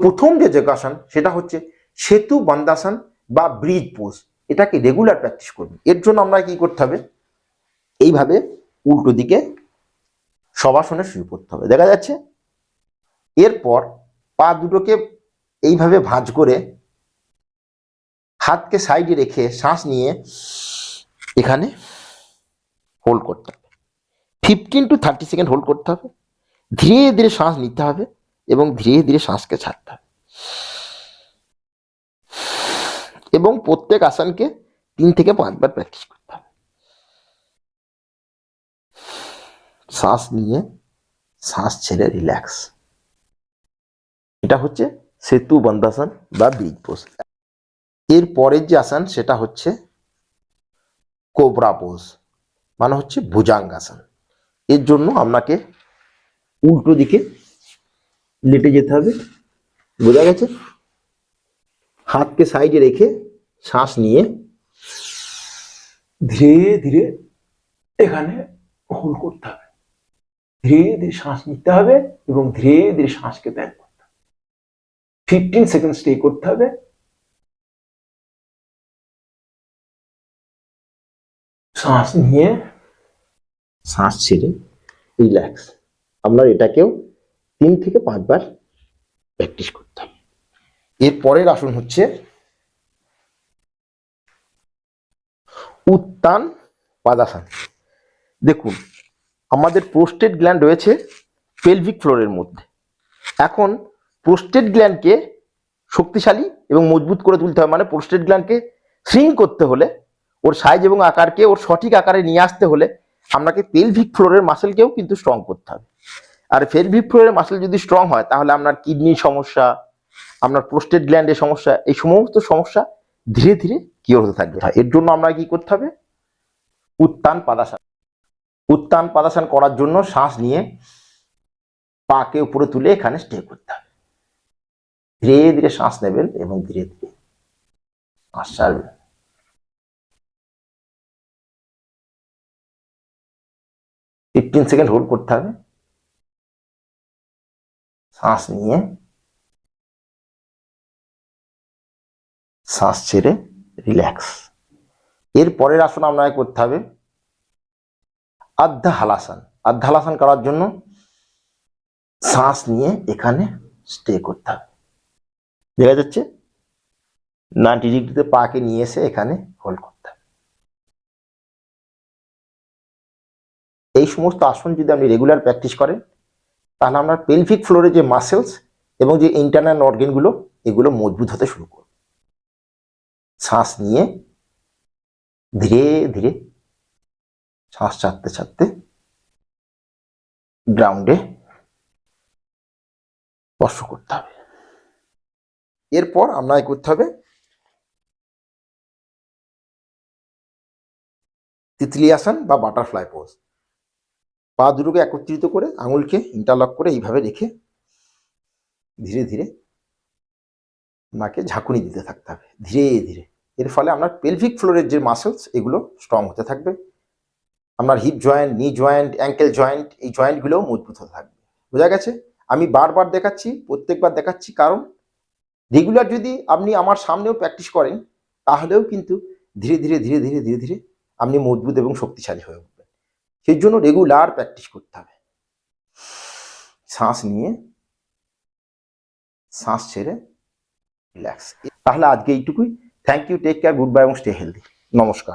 প্রথম যে যোগাসন, সেটা হচ্ছে সেতু বন্দাসন বা ব্রিজ পোজ। এটাকে রেগুলার প্র্যাকটিস করবেন। এর জন্য আমরা কি করতে হবে? এইভাবে উল্টো দিকে সবাসনে শুয়ে পড়তে হবে। দেখা যাচ্ছে এরপর পা দুটোকে এইভাবে ভাঁজ করে হাতকে সাইডে রেখে শ্বাস নিয়ে এখানে হোল্ড করতে হবে। Fifteen to thirty second hold করতে হবে। ধীরে ধীরে শ্বাস নিতে হবে। এবং ধীরে ধীরে শ্বাসকে ছাড়তে হবে এবং প্রত্যেক আসনকে তিন থেকে পাঁচবার প্র্যাকটিস করতে হবে শ্বাস নিয়ে শ্বাস ছেড়ে রিল্যাক্স এটা হচ্ছে সেতু বন্দাসন বা ব্রিজ পোজ এর পরের যে আসন সেটা হচ্ছে কোবরা পোজ মানে হচ্ছে ভুজাঙ্গাসন। এর জন্য আপনাকে উল্টো দিকে লেটে যেতে হবে। বোঝা গেছে? হাতকে সাইডে রেখে শ্বাস নিয়ে ধীরে ধীরে এখানে হোল্ড করতে হবে। ধীরে ধীরে শ্বাস নিতে হবে এবং ধীরে ধীরে শ্বাসকে ত্যাগ করতে হবে। ফিফটিন সেকেন্ড স্টে করতে হবে। শ্বাস নিয়ে, শ্বাস ছেড়ে রিল্যাক্স আপনার এটাকেও তিন থেকে পাঁচবার প্র্যাকটিস করতে হবে। এর পরের আসন হচ্ছে উত্তান পাদাসন। দেখুন, আমাদের প্রোস্টেট গ্ল্যান্ড রয়েছে পেলভিক ফ্লোরের মধ্যে। এখন প্রোস্টেট গ্ল্যান্ডকে শক্তিশালী এবং মজবুত করে তুলতে হবে। মানে প্রোস্টেট গ্ল্যান্ডকে শ্রিং করতে হলে, ওর সাইজ এবং আকারকে ওর সঠিক আকারে নিয়ে আসতে হলে, আপনাকে পেলভিক ফ্লোরের মাসেলকেও কিন্তু স্ট্রং করতে হবে। আর পেলভিক ফ্লোরের মাসেল যদি স্ট্রং হয়, তাহলে আপনার কিডনির সমস্যা, আপনার প্রোস্টেট গ্ল্যান্ডের সমস্যা, এই সমস্ত সমস্যা ধীরে ধীরে কিওর হতে থাকবে। এর জন্য আমরা কি করতে হবে? উত্তান পাদাসান। উত্তান পাদাসান করার জন্য শ্বাস নিয়ে পাকে উপরে তুলে এখানে স্টে করতে হবে। ধীরে ধীরে শ্বাস নেবেন এবং ধীরে ধীরে শ্বাস ফিফটিন সেকেন্ড হোল্ড করতে হবে। শ্বাস নিয়ে শ্বাস ছেড়ে রিল্যাক্স এর পরের আসন আপনাকে করতে হবে আধ্যা হালাসান আধ্যা হালাসান করার জন্য শ্বাস নিয়ে এখানে স্টে করতে হবে। দেখা যাচ্ছে নাইনটি ডিগ্রিতে পাকে নিয়ে এসে এখানে হোল্ড করতে হবে। এই সমস্ত আসন যদি আপনি রেগুলার প্র্যাকটিস করেন তাহলে আপনার পেলভিক ফ্লোরে যে মাসেলস এবং যে ইন্টারনাল অর্গেনগুলো এগুলো মজবুত হতে শুরু করবে। শ্বাস নিয়ে ধীরে ধীরে শ্বাস ছাড়তে ছাড়তে গ্রাউন্ডে স্পর্শ করতে হবে। এরপর আপনাকে করতে হবে তিতলি আসন বা বাটারফ্লাই পোজ পা দুটোকে একত্রিত করে আঙুলকে ইন্টারলক করে এইভাবে রেখে ধীরে ধীরে আপনাকে ঝাঁকুনি দিতে থাকতে হবে। ধীরে ধীরে। এর ফলে আপনার পেলভিক ফ্লোরের যে মাসেলস এগুলো স্ট্রং হতে থাকবে। আপনার hip joint knee joint ankle joint এই জয়েন্টগুলোও মজবুত হতে থাকবে। বোঝা গেছে? আমি বারবার দেখাচ্ছি, প্রত্যেকবার দেখাচ্ছি, কারণ রেগুলার যদি আপনি আমার সামনেও প্র্যাকটিস করেন, তাহলেও কিন্তু ধীরে ধীরে ধীরে ধীরে ধীরে ধীরে আপনি মজবুত এবং শক্তিশালী হয়ে সেই জন্য রেগুলার প্র্যাকটিস করতে হবে। শ্বাস নিয়ে শ্বাস ছেড়ে রিল্যাক্স তাহলে আজকে এইটুকুই। Thank you take care good bye এবং স্টে হেলদি নমস্কার।